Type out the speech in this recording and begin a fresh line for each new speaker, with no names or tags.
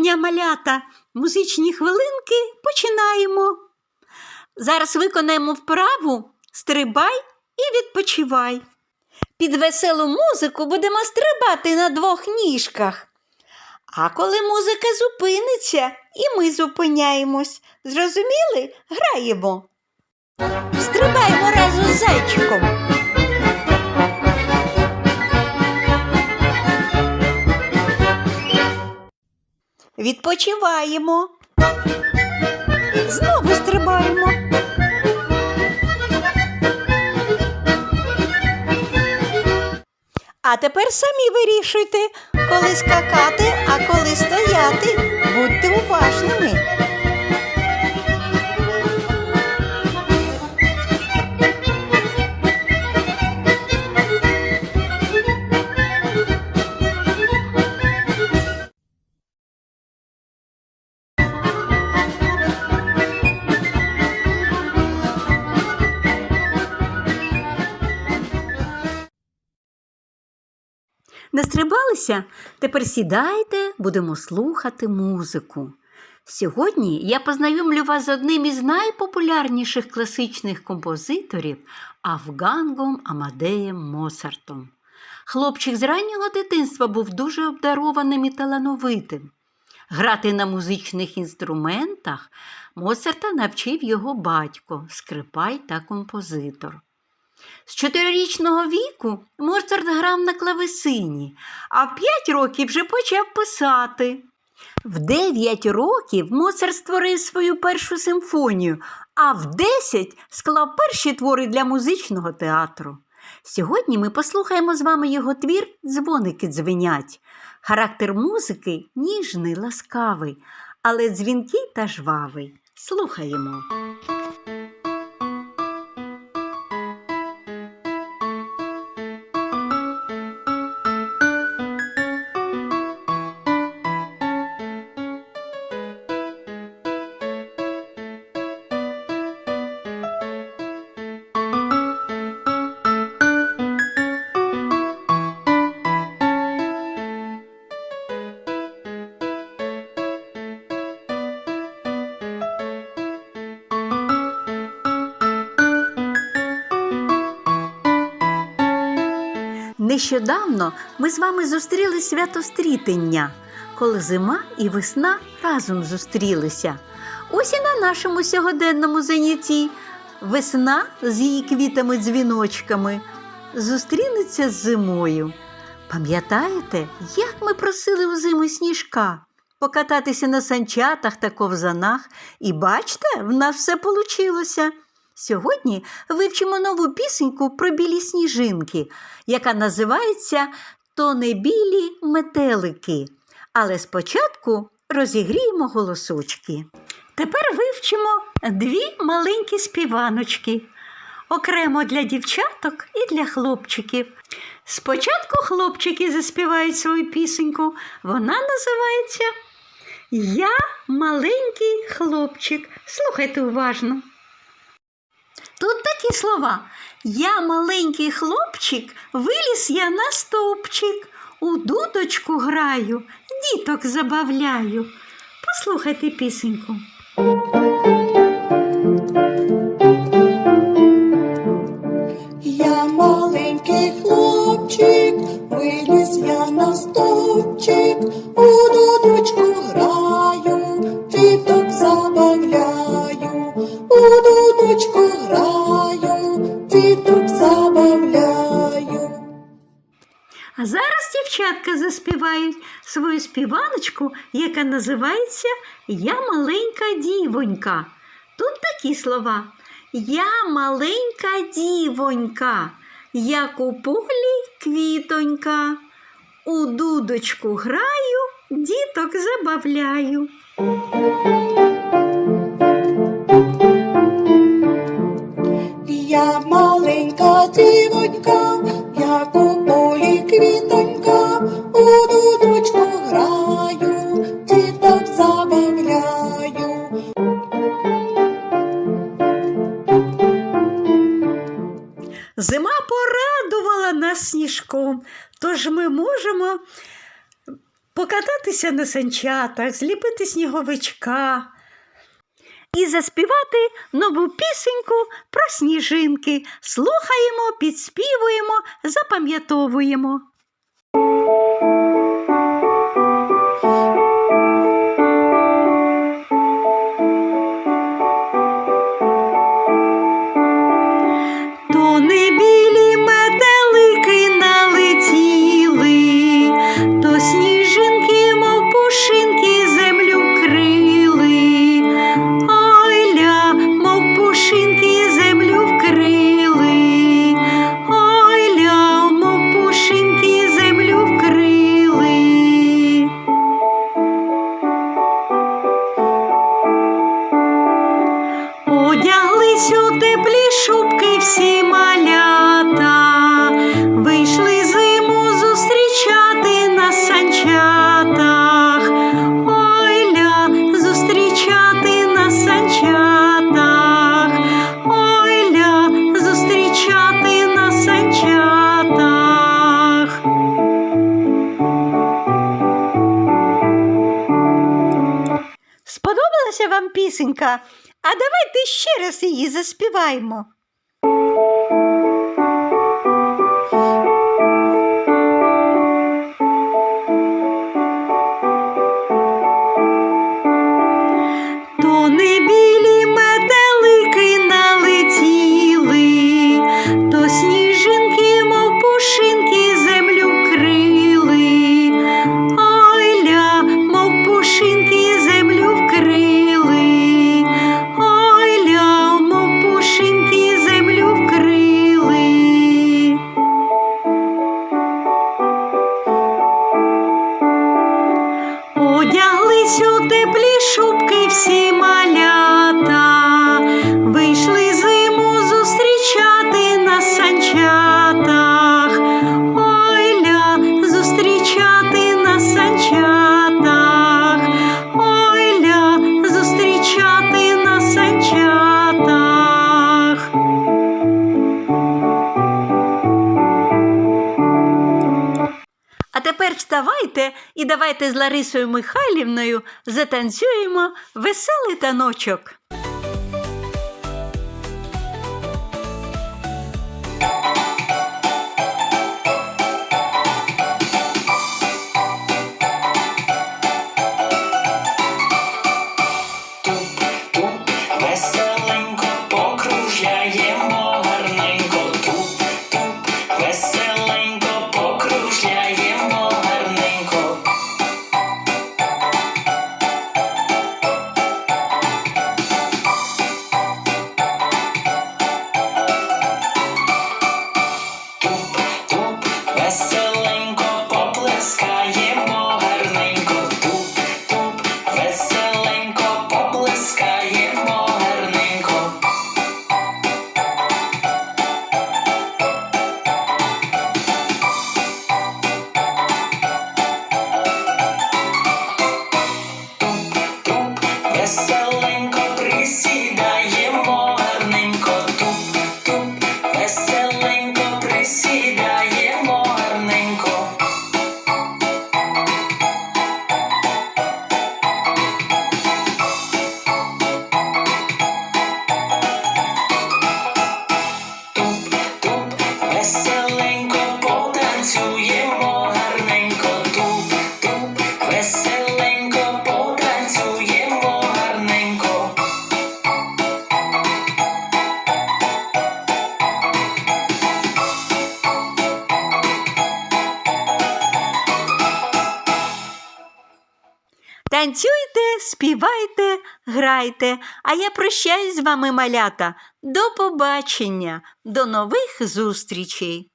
дня, малята! Музичні хвилинки починаємо. Зараз виконаємо вправу стрибай і відпочивай. Під веселу музику будемо стрибати на двох ніжках. А коли музика зупиниться, і ми зупиняємось. Зрозуміли? Граємо. Стрибаємо разом з зайчиком. Відпочиваємо. Знову стрибаємо. А тепер самі вирішуйте, коли скакати, а коли стояти. Будьте уважними. Настрибалися? Тепер сідайте, будемо слухати музику. Сьогодні я познайомлю вас з одним із найпопулярніших класичних композиторів Афгангом Амадеєм Моцартом. Хлопчик з раннього дитинства був дуже обдарованим і талановитим. Грати на музичних інструментах Моцарта навчив його батько, скрипаль та композитор. З чотирирічного віку Моцарт грав на клавесині, а в п'ять років вже почав писати. В дев'ять років Моцарт створив свою першу симфонію, а в десять склав перші твори для музичного театру. Сьогодні ми послухаємо з вами його твір Дзвоники дзвенять. Характер музики ніжний, ласкавий, але дзвінкий та жвавий. Слухаємо. Нещодавно ми з вами зустріли свято стрітення, коли зима і весна разом зустрілися. Ось і на нашому сьогоденному занятті весна з її квітами-дзвіночками зустрінеться з зимою. Пам'ятаєте, як ми просили у зиму сніжка покататися на санчатах та ковзанах, і бачите, в нас все получилося. Сьогодні вивчимо нову пісеньку про білі сніжинки, яка називається То не білі метелики. Але спочатку розігріємо голосочки. Тепер вивчимо дві маленькі співаночки. Окремо для дівчаток і для хлопчиків. Спочатку хлопчики заспівають свою пісеньку. Вона називається Я маленький хлопчик. Слухайте уважно. Тут такі слова. Я маленький хлопчик, виліз я на стовпчик, у дудочку граю, діток забавляю. Послухайте пісеньку.
Я маленький хлопчик, виліз я на стовпчик, у
дівчатка заспівають свою співаночку, яка називається Я маленька дівонька. Тут такі слова. Я маленька дівонька, як у полі квітонька. У дудочку граю, діток забавляю.
Я маленька дівонька, як у
порадувала нас сніжком, тож ми можемо покататися на санчатах, зліпити сніговичка і заспівати нову пісеньку про сніжинки. Слухаємо, підспівуємо, запам'ятовуємо. У теплі шубки всі малята, вийшли зиму зустрічати на санчатах. Ой-ля, зустрічати на санчатах. Ой-ля, зустрічати на санчатах. Сподобалася вам пісенька? А давайте ще раз її заспіваємо. У теплі шубки всі малята, вставайте і давайте з Ларисою Михайлівною затанцюємо веселий таночок. so співайте, грайте. А я прощаюсь з вами, малята. До побачення, до нових зустрічей.